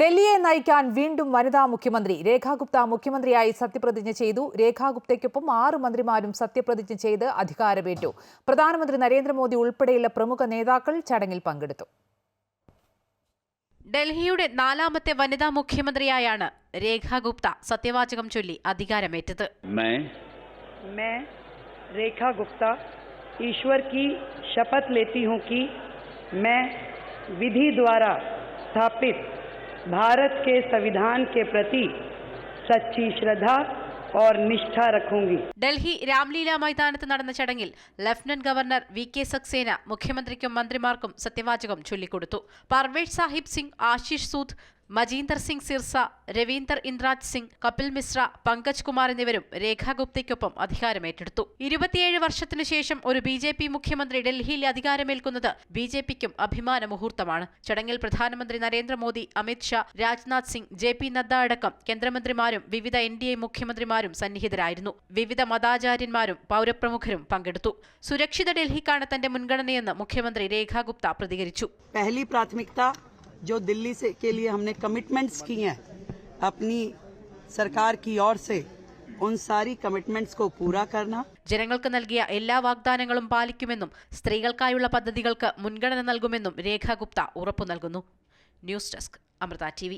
ഡൽഹിയെ നയിക്കാൻ വീണ്ടും വനിതാ മുഖ്യമന്ത്രി രേഖാഗുപ്ത മുഖ്യമന്ത്രിയായി സത്യപ്രതിജ്ഞ ചെയ്തു. രേഖാഗുപ്തയ്ക്കൊപ്പം ആറ് മന്ത്രിമാരും സത്യപ്രതിജ്ഞ ചെയ്ത് അധികാരമേറ്റു. പ്രധാനമന്ത്രി നരേന്ദ്രമോദി ഉൾപ്പെടെയുള്ള പ്രമുഖ നേതാക്കൾ ചടങ്ങിൽ പങ്കെടുത്തു. ഡൽഹിയുടെ നാലാമത്തെ വനിതാ മുഖ്യമന്ത്രിയായാണ് രേഖാഗുപ്ത സത്യവാചകം ചൊല്ലി അധികാരമേറ്റത്. രേഖാഗുപ്ത ഈശ്വർ കി ശപഥ ലേത്തി ഹൂ വിധി ദ്വാരാ സ്ഥാപിത്. मैं विधि द्वारा स्थापित भारत के संविधान के प्रति सच्ची श्रद्धा और निष्ठा रखूंगी ഡൽഹി രാംലീല മൈതാനത്ത് നടന്ന ചടങ്ങിൽ lieutenant governor V K Saxena മുഖ്യമന്ത്രിക്കും മന്ത്രിമാർക്കും സത്യവാചകം ചൊല്ലിക്കൊടുത്തു പർവേഷ് സാഹിബ് സിംഗ് ആശിഷ് സൂദ് മജീന്ദർ സിംഗ് സിർസ രവീന്ദർ ഇന്ദ്രാജ് സിംഗ് കപിൽ മിശ്ര പങ്കജ് കുമാർ എന്നിവരും രേഖാഗുപ്തയ്ക്കൊപ്പം അധികാരമേറ്റെടുത്തു. ഇരുപത്തിയേഴ് വർഷത്തിനുശേഷം ഒരു ബി ജെ പി മുഖ്യമന്ത്രി ഡൽഹിയിൽ അധികാരമേൽക്കുന്നത് ബി ജെ പിക്കും അഭിമാന മുഹൂർത്തമാണ് ചടങ്ങിൽ പ്രധാനമന്ത്രി നരേന്ദ്രമോദി അമിത്ഷാ രാജ്നാഥ് സിംഗ് ജെ പി നദ്ദ അടക്കം കേന്ദ്രമന്ത്രിമാരും വിവിധ എൻ ഡി എ മുഖ്യമന്ത്രിമാരും സന്നിഹിതരായിരുന്നു. വിവിധ മതാചാര്യന്മാരും പൗരപ്രമുഖരും പങ്കെടുത്തു. സുരക്ഷിത ഡൽഹിക്കാണ് തന്റെ മുൻഗണനയെന്ന് മുഖ്യമന്ത്രി രേഖാഗുപ്ത പ്രതികരിച്ചു. जो दिल्ली से के लिए हमने कमिटमेंट्स की हैं अपनी सरकार की ओर से उन सारी कमिटमेंट्स को पूरा करना ജനങ്ങൾക്ക് നൽകിയ എല്ലാ വാഗ്ദാനങ്ങളും പാലിക്കുമെന്നും സ്ത്രീകൾക്കായുള്ള പദ്ധതികൾക്ക് മുൻഗണന നൽകുമെന്നും രേഖാ ഗുപ്ത ഉറപ്പു നൽകുന്നു ന്യൂസ് ഡെസ്ക് അമൃത ടി